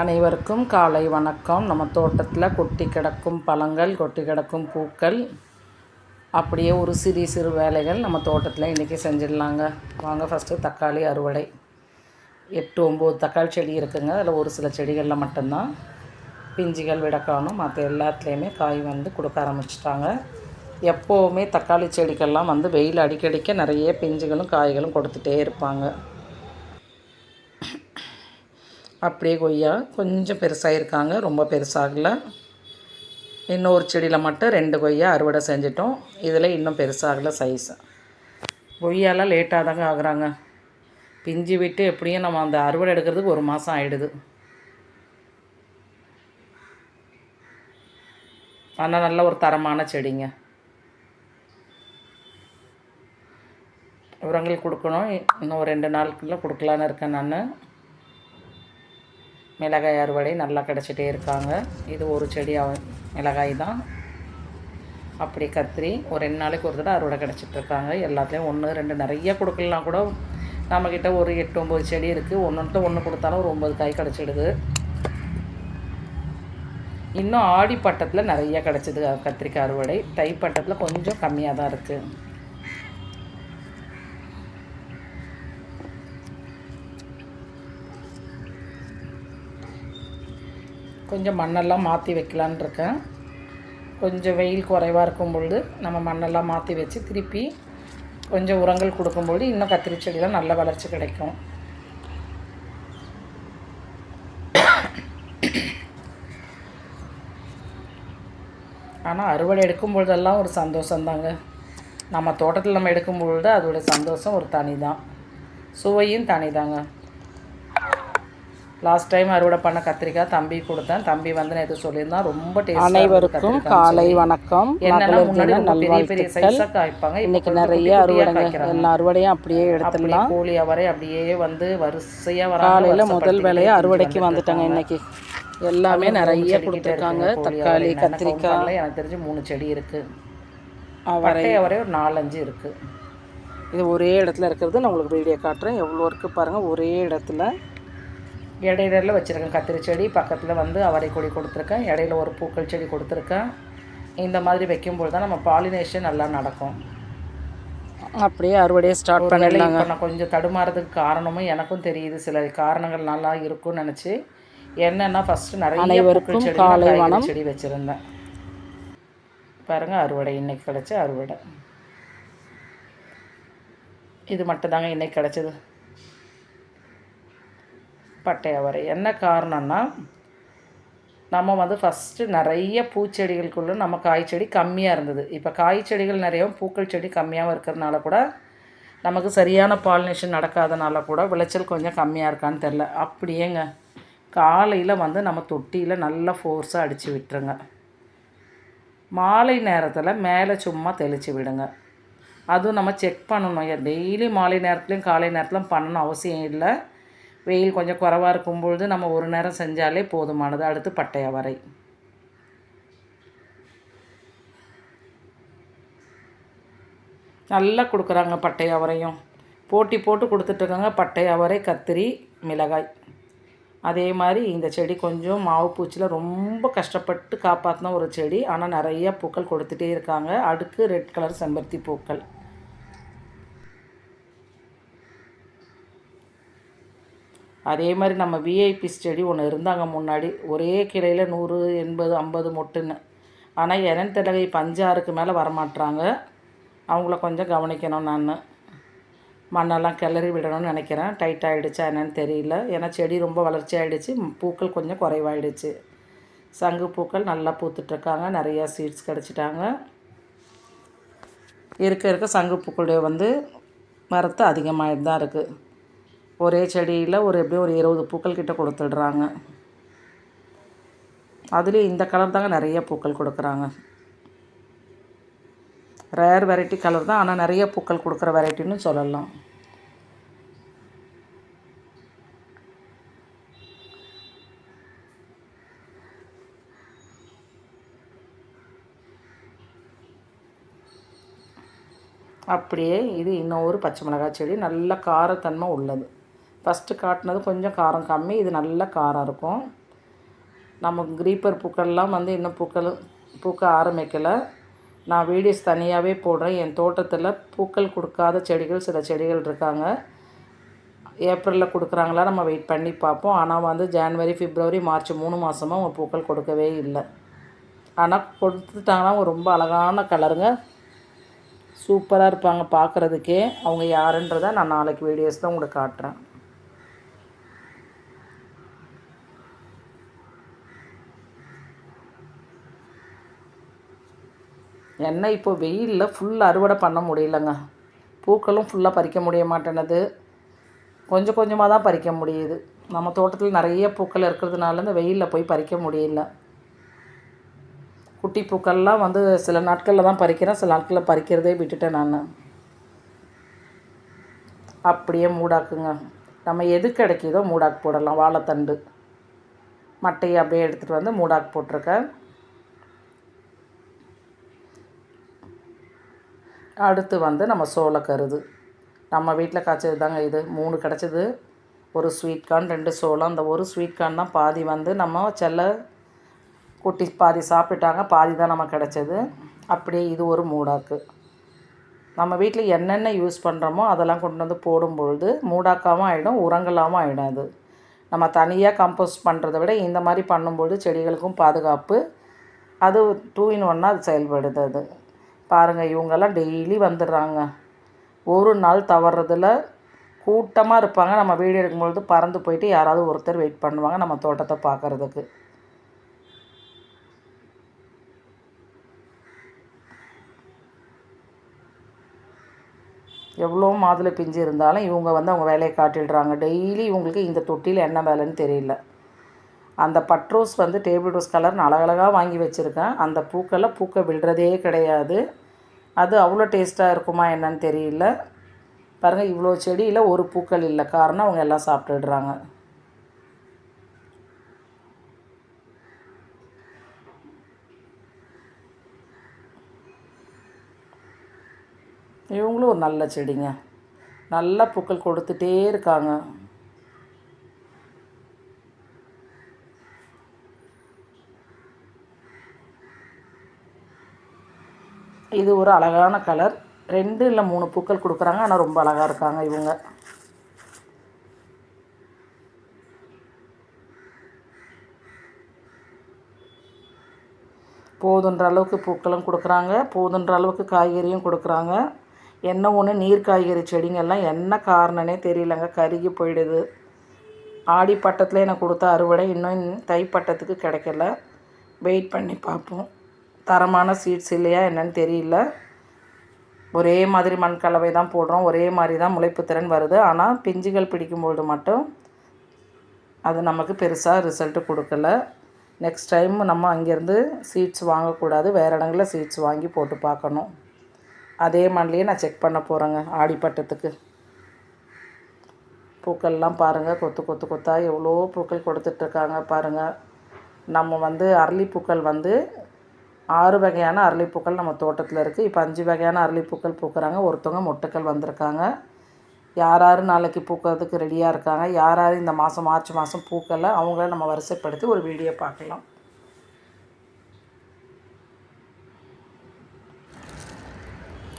அனைவருக்கும் காலை வணக்கம். நம்ம தோட்டத்தில் கொட்டி கிடக்கும் பழங்கள் கொட்டி கிடக்கும் பூக்கள் அப்படியே ஒரு சிறு சிறு வேலைகள் நம்ம தோட்டத்தில் இன்றைக்கி செஞ்சிடலாங்க. வாங்க ஃபஸ்ட்டு தக்காளி அறுவடை. எட்டு ஒம்பது தக்காளி செடி இருக்குங்க. அதில் ஒரு சில செடிகளில் மட்டும்தான் பிஞ்சுகள் விட காணும் மற்ற எல்லாத்துலேயுமே காய் வந்து கொடுக்க ஆரம்பிச்சிட்டாங்க. எப்போவுமே தக்காளி செடிக்கெல்லாம் வந்து வெயில் அடிக்கடிக்க நிறைய பிஞ்சுகளும் காய்களும் கொடுத்துட்டே இருப்பாங்க. அப்படியே கொய்யா கொஞ்சம் பெருசாக இருக்காங்க ரொம்ப பெருசாகல. இன்னொரு செடியில் மட்டும் ரெண்டு கொய்யா அறுவடை செஞ்சிட்டோம். இதில் இன்னும் பெருசாகல சைஸ் கொய்யாலாம் லேட்டாக தாங்க ஆகுறாங்க. பிஞ்சு விட்டு எப்படியும் நம்ம அந்த அறுவடை எடுக்கிறதுக்கு ஒரு மாதம் ஆகிடுது ஆனால் நல்ல ஒரு தரமான செடிங்க. உரங்கள் கொடுக்கணும். இன்னும் ஒரு ரெண்டு நாளுக்குள்ளே கொடுக்கலான்னு இருக்கேன் நான். மிளகாய் அறுவடை நல்லா கிடச்சிட்டே இருக்காங்க. இது ஒரு செடி மிளகாய் தான். அப்படி கத்திரி ஒரு ரெண்டு நாளைக்கு ஒரு தடவை அறுவடை கிடச்சிட்டு இருக்காங்க. எல்லாத்துலேயும் ஒன்று ரெண்டு நிறைய கொடுக்கலாம் கூட. நம்மக்கிட்ட ஒரு எட்டு ஒம்பது செடி இருக்குது ஒன்று ஒன்று கொடுத்தாலும் ஒரு ஒம்பது காய் கிடச்சிடுது. இன்னும் ஆடி பட்டத்தில் நிறைய கிடச்சிது கத்திரிக்காய் அறுவடை. தை பட்டத்தில் கொஞ்சம் கம்மியாக தான் இருக்குது கொஞ்சம் மண்ணெல்லாம் மாற்றி வைக்கலான்னு இருக்கேன். கொஞ்சம் வெயில் குறைவாக இருக்கும் பொழுது நம்ம மண்ணெல்லாம் மாற்றி வச்சு திருப்பி கொஞ்சம் உரங்கள் கொடுக்கும்பொழுது இன்னும் கத்திரி செடியெலாம் நல்ல வளர்ச்சி கிடைக்கும். ஆனால் அறுவடை எடுக்கும் பொழுதெல்லாம் ஒரு சந்தோஷந்தாங்க நம்ம தோட்டத்தில் நம்ம எடுக்கும் பொழுது அதோட சந்தோஷம் ஒரு தனி தான் சுவையும் தனி தாங்க லாஸ்ட் டைம் அறுவடை பண்ண கத்திரிக்காய் தம்பி கொடுத்தேன். தம்பி வந்து நேற்று சொல்லியிருந்தான் ரொம்ப டேஸ்ட் அனைவருக்கும் காலை வணக்கம். பெரிய பெரிய சைஸாக காய்ப்பாங்க. இன்னைக்கு நிறைய காய்க்கிறாங்க. எல்லா அறுவடையும் அப்படியே எடுத்துடலாம். கோழி அவரை அப்படியே வந்து வரிசையாக வர காலையில முதல் வேலையை அறுவடைக்கு வந்துட்டாங்க இன்னைக்கு. எல்லாமே நிறைய கொடுத்துருக்காங்க. தக்காளி கத்திரிக்காய். எனக்கு தெரிஞ்சு மூணு செடி இருக்கு. அவரை அவரை ஒரு நாலஞ்சு இருக்கு. இது ஒரே இடத்துல இருக்கிறது. நான் உங்களுக்கு வீடியோ காட்டுறேன். எவ்வளோ இருக்கு பாருங்க. ஒரே இடத்துல. இடையில வச்சுருக்கேன். கத்திரி செடி பக்கத்தில் வந்து அவரை கொடி கொடுத்துருக்கேன். இடையில ஒரு பூக்கள் செடி கொடுத்துருக்கேன். இந்த மாதிரி வைக்கும்போது தான் நம்ம பாலினேஷன் நல்லா நடக்கும். அப்படியே அறுவடையை ஸ்டார்ட் இப்போ நான் கொஞ்சம் தடுமாறதுக்கு காரணமும் எனக்கும் தெரியுது. சில காரணங்கள் நல்லா இருக்கும்னு நினச்சி என்னன்னா ஃபஸ்ட்டு நிறைய பூக்கள் செடி. செடி வச்சுருந்தேன். பாருங்க அறுவடை. இன்னைக்கு கிடைச்ச அறுவடை. இது மட்டும்தாங்க இன்னைக்கு கிடைச்சது. பட்டை அவரை என்ன காரணம்னா நம்ம வந்து ஃபஸ்ட்டு நிறைய பூச்செடிகளுக்குள்ள நம்ம காய்ச்செடி கம்மியாக இருந்தது. இப்போ காய்ச்செடிகள் நிறையவும் பூக்கள் செடி கம்மியாகவும் இருக்கிறதுனால கூட நமக்கு சரியான பாலினேஷன் நடக்காதனால கூட விளைச்சல் கொஞ்சம் கம்மியாக இருக்கான்னு தெரில அப்படியேங்க. காலையில் வந்து நம்ம தொட்டியில் நல்லா ஃபோர்ஸாக அடித்து விட்டுருங்க. மாலை நேரத்தில் மேலே சும்மா தெளித்து விடுங்க. அதுவும் நம்ம செக் பண்ணணும். டெய்லி மாலை நேரத்துலையும் காலை நேரத்துலையும் பண்ணணும் அவசியம் இல்லை. வெயில் கொஞ்சம் குறைவா இருக்கும் பொழுது நம்ம ஒரு நேரம் செஞ்சாலே போதுமானது அடுத்து பட்டைய வரை. நல்லா கொடுக்குறாங்க பட்டை அவரையும் போட்டி போட்டு கொடுத்துட்ருக்காங்க பட்டை அவரை கத்திரி மிளகாய். அதே மாதிரி இந்த செடி கொஞ்சம் மாவு பூச்சியில் ரொம்ப கஷ்டப்பட்டு காப்பாற்றின ஒரு செடி. ஆனால் நிறைய பூக்கள் கொடுத்துட்டே இருக்காங்க. அடுக்கு ரெட் கலர் செம்பருத்தி பூக்கள். அதே மாதிரி நம்ம விஐபி செடி ஒன்று இருந்தாங்க முன்னாடி ஒரே கிளையில் நூறு எண்பது ஐம்பது மொட்டுன்னு. ஆனால் என்னன்னு தெரியல பஞ்சாறுக்கு மேலே வரமாட்றாங்க. அவங்கள கொஞ்சம் கவனிக்கணும் நான். மண்ணெல்லாம் கிளறி விடணும்னு நினைக்கிறேன். டைட் ஆகிடுச்சா என்னன்னு தெரியல. ஏன்னா செடி ரொம்ப வளர்ச்சி ஆகிடுச்சு பூக்கள் கொஞ்சம் குறைவாயிடுச்சு. சங்கு பூக்கள் நல்லா பூத்துட்ருக்காங்க. நிறையா சீட்ஸ் கிடச்சிட்டாங்க. இருக்க இருக்க சங்கு பூக்களுடைய வந்து மரத்து அதிகமாகிட்டு தான் இருக்குது ஒரே செடியில் ஒரு எப்படியும் ஒரு இருபது பூக்கள் கிட்ட கொடுத்துடுறாங்க. அதுலேயும் இந்த கலர் தாங்க நிறைய பூக்கள் கொடுக்குறாங்க. ரேர் வெரைட்டி கலர் தான் ஆனால் நிறைய பூக்கள் கொடுக்குற வெரைட்டின்னு சொல்லலாம். அப்படியே இது இன்னொரு பச்சை மிளகாய் செடி நல்ல காரத்தன்மை உள்ளது. ஃபஸ்ட்டு காட்டினது கொஞ்சம் காரம் கம்மி. இது நல்ல காரம் இருக்கும். நம்ம க்ரீப்பர் பூக்கள்லாம் வந்து இன்னும் பூக்கள் பூக்க ஆரம்பிக்கலை. நான் வீடியோஸ் தனியாகவே போடுறேன். என் தோட்டத்தில் பூக்கள் கொடுக்காத செடிகள் சில செடிகள் இருக்காங்க. ஏப்ரலில் கொடுக்குறாங்களா நம்ம வெயிட் பண்ணி பார்ப்போம். ஆனால் வந்து ஜான்வரி பிப்ரவரி மார்ச் மூணு மாதமாக அவங்க பூக்கள் கொடுக்கவே இல்லை. ஆனால் கொடுத்துட்டாங்கன்னா அவங்க ரொம்ப அழகான கலருங்க. சூப்பராக இருப்பாங்க பார்க்குறதுக்கே. அவங்க யாருன்றதை நான் நாளைக்கு வீடியோஸில் உங்களுக்கு காட்டுறேன். என்ன இப்போ வெயிலில் ஃபுல் அறுவடை பண்ண முடியலங்க. பூக்களும் ஃபுல்லாக பறிக்க முடிய மாட்டேனது. கொஞ்சம் கொஞ்சமாக தான் பறிக்க முடியுது. நம்ம தோட்டத்தில் நிறைய பூக்கள் இருக்கிறதுனால இந்த வெயிலில் போய் பறிக்க முடியல. குட்டி பூக்கள்லாம் வந்து சில நாட்களில் தான் பறிக்கிறேன் சில நாட்களில் பறிக்கிறதே விட்டுட்டேன் நான். அப்படியே மூடாக்குங்க. நம்ம எது கிடைக்கிதோ மூடாக்கு போடலாம். வாழைத்தண்டு. மட்டையை அப்படியே எடுத்துகிட்டு வந்து மூடாக்கு போட்டிருக்கேன். அடுத்து வந்து நம்ம சோளக்கருது நம்ம வீட்டில் காய்ச்சது தாங்க இது. மூணு கிடச்சிது. ஒரு ஸ்வீட் கார்ன் ரெண்டு சோளம். அந்த ஒரு ஸ்வீட் கார்ன் தான் பாதி வந்து நம்ம செல்ல குட்டி பாதி சாப்பிட்டாங்க. பாதி தான் நமக்கு கிடச்சது. அப்படியே இது ஒரு மூடாக்கு. நம்ம வீட்டில் என்னென்ன யூஸ் பண்ணுறோமோ அதெல்லாம் கொண்டு வந்து போடும்பொழுது மூடாக்காகவும் ஆகிடும் உரங்களாகவும் ஆகிடும் அது. நம்ம தனியாக கம்போஸ்ட் பண்ணுறதை விட இந்த மாதிரி பண்ணும்பொழுது செடிகளுக்கும் பாதுகாப்பு. அது டூ இன் ஒன்னாக அது செயல்படுது அது. பாருங்கள் இவங்கெல்லாம் டெய்லி வந்துடுறாங்க. ஒரு நாள் தவறுறதில் கூட்டமாக இருப்பாங்க. நம்ம வீடியோ எடுக்கும்பொழுது பறந்து போயிட்டு யாராவது ஒருத்தர் வெயிட் பண்ணுவாங்க நம்ம தோட்டத்தை பார்க்குறதுக்கு. எவ்வளோ மாதுளை பிஞ்சு இருந்தாலும் இவங்க வந்து அவங்க வேலையை காட்டிடுறாங்க. டெய்லி இவங்களுக்கு இந்த தொட்டியில் என்ன வேலைன்னு தெரியல. அந்த பட்ரோஸ் வந்து டேபிள் ரோஸ் கலர் நான் அழகழகாக வாங்கி வச்சுருக்கேன். அந்த பூக்கெல்லாம் பூக்க விடுறதே கிடையாது. அது அவ்வளோ டேஸ்ட்டாக இருக்குமா என்னன்னு தெரியல. பாருங்கள் இவ்வளோ செடியில் ஒரு பூக்கள் இல்லை. காரணம் அவங்க எல்லாம் சாப்பிட்டுடுறாங்க. இவங்களும் ஒரு நல்ல செடிங்க. நல்ல பூக்கள் கொடுத்துட்டே இருக்காங்க. இது ஒரு அழகான கலர் ரெண்டு இல்லை மூணு பூக்கள் கொடுக்குறாங்க. ஆனால் ரொம்ப அழகாக இருக்காங்க இவங்க. போதுன்ற அளவுக்கு பூக்களும் கொடுக்குறாங்க. போதுன்ற அளவுக்கு காய்கறியும் கொடுக்குறாங்க. என்ன ஒன்று நீர் காய்கறி செடிங்கெல்லாம் என்ன காரணனே தெரியலங்க. கருகி போயிடுது. ஆடி பட்டத்தில் எனக்கு கொடுத்த அறுவடை இன்னும் தை பட்டத்துக்கு கிடைக்கல. வெயிட் பண்ணி பார்ப்போம். தரமான சீட்ஸ் இல்லையா என்னன்னு தெரியல. ஒரே மாதிரி மண் கலவை தான் போடுறோம். ஒரே மாதிரி தான் முளைப்பு திறன் வருது. ஆனால் பிஞ்சுகள் பிடிக்கும்பொழுது மட்டும் அது நமக்கு பெருசாக ரிசல்ட்டு கொடுக்கல. நெக்ஸ்ட் டைம் நம்ம அங்கேருந்து சீட்ஸ் வாங்கக்கூடாது. வேறு இடங்களில் சீட்ஸ் வாங்கி போட்டு பார்க்கணும். அதே மண்ணிலேயே நான் செக் பண்ண போகிறேங்க ஆடிப்பட்டத்துக்கு. பூக்கள்லாம் பாருங்கள் கொத்து கொத்து கொத்தாக எவ்வளோ பூக்கள் கொடுத்துட்ருக்காங்க பாருங்கள் நம்ம வந்து அரளிப்பூக்கள் வந்து ஆறு வகையான அரளிப்பூக்கள் நம்ம தோட்டத்தில் இருக்குது இப்போ அஞ்சு வகையான அரளிப்பூக்கள் பூக்கிறாங்க. ஒருத்தவங்க மொட்டுக்கள் வந்திருக்காங்க. யார் யார் நாளைக்கு பூக்கிறதுக்கு ரெடியாக இருக்காங்க? யார் யார் இந்த மாதம் மார்ச் மாதம் பூக்கலை? அவங்கள நம்ம வரிசைப்படுத்தி ஒரு வீடியோ பார்க்கலாம்.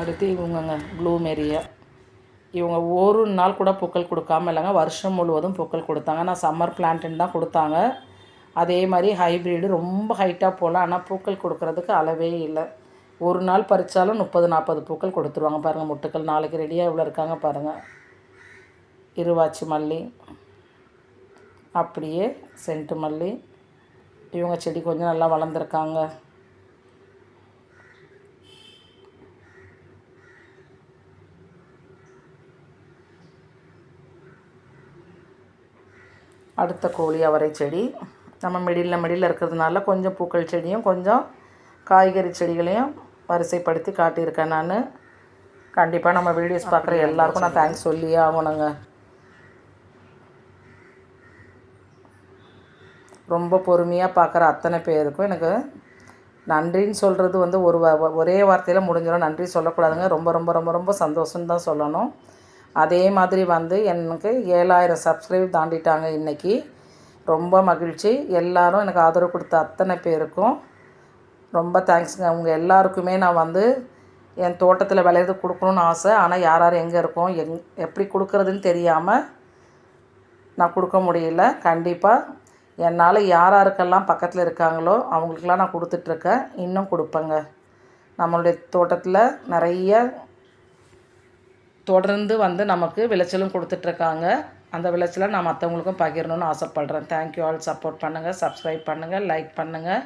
அடுத்து இவங்கங்க ப்ளூமெரியா. இவங்க ஒரு நாள் கூட பூக்கள் கொடுக்காம இல்லைங்க. வருஷம் முழுவதும் பூக்கள் கொடுத்தாங்க. நான் சம்மர் பிளான்ட்டுன்னு தான் கொடுத்தாங்க. அதே மாதிரி ஹைப்ரிடு ரொம்ப ஹைட்டாக போகலாம் ஆனால் பூக்கள் கொடுக்குறதுக்கு அளவே இல்லை. ஒரு நாள் பறித்தாலும் முப்பது நாற்பது பூக்கள் கொடுத்துருவாங்க பாருங்கள் முட்டுக்கள் நாளைக்கு ரெடியாக இவ்வளோ இருக்காங்க பாருங்கள் இருவாச்சி மல்லி அப்படியே சென்ட்டு மல்லி. இவங்க செடி கொஞ்சம் நல்லா வளர்ந்துருக்காங்க. அடுத்த கோழி அவரை செடி. நம்ம மிடில் மிடில் இருக்கிறதுனால கொஞ்சம் பூக்கள் செடியும் கொஞ்சம் காய்கறி செடிகளையும் வரிசைப்படுத்தி காட்டியிருக்கேன் நான். கண்டிப்பாக நம்ம வீடியோஸ் பார்க்குற எல்லாருக்கும் நான் தேங்க்ஸ் சொல்லியே ஆகணுங்க. ரொம்ப பொறுமையாக பார்க்குற அத்தனை பேருக்கும் எனக்கு நன்றின்னு சொல்கிறது வந்து ஒரு ஒரே வார்த்தையில் முடிஞ்சிடும். நன்றி சொல்லக்கூடாதுங்க. ரொம்ப ரொம்ப ரொம்ப ரொம்ப சந்தோஷம்னு தான் சொல்லணும். அதே மாதிரி வந்து எனக்கு ஏழாயிரம் சப்ஸ்கிரைப் தாண்டிட்டாங்க இன்றைக்கி ரொம்ப மகிழ்ச்சி. எல்லாரும் எனக்கு ஆதரவு கொடுத்த அத்தனை பேருக்கும் ரொம்ப தேங்க்ஸுங்க. அவங்க எல்லாருக்குமே நான் வந்து என் தோட்டத்தில் விளையிறது கொடுக்கணுன்னு ஆசை. ஆனால் யார் யார் எங்கே இருக்கோம் எங் எப்படி கொடுக்குறதுன்னு தெரியாமல் நான் கொடுக்க முடியல. கண்டிப்பாக என்னால் யார் யாருக்கெல்லாம் பக்கத்தில் இருக்காங்களோ அவங்களுக்கெல்லாம் நான் கொடுத்துட்ருக்கேன். இன்னும் கொடுப்பேங்க. நம்மளுடைய தோட்டத்தில் நிறைய தொடர்ந்து வந்து நமக்கு விளைச்சலும் கொடுத்துட்ருக்காங்க. அந்த விளைச்சலை நான் மற்றவங்களுக்கும் பகிரணும்னு ஆசைப்பட்றேன். தேங்க்யூ ஆல் சப்போர்ட் பண்ணுங்கள் சப்ஸ்கிரைப் பண்ணுங்கள் லைக் பண்ணுங்கள்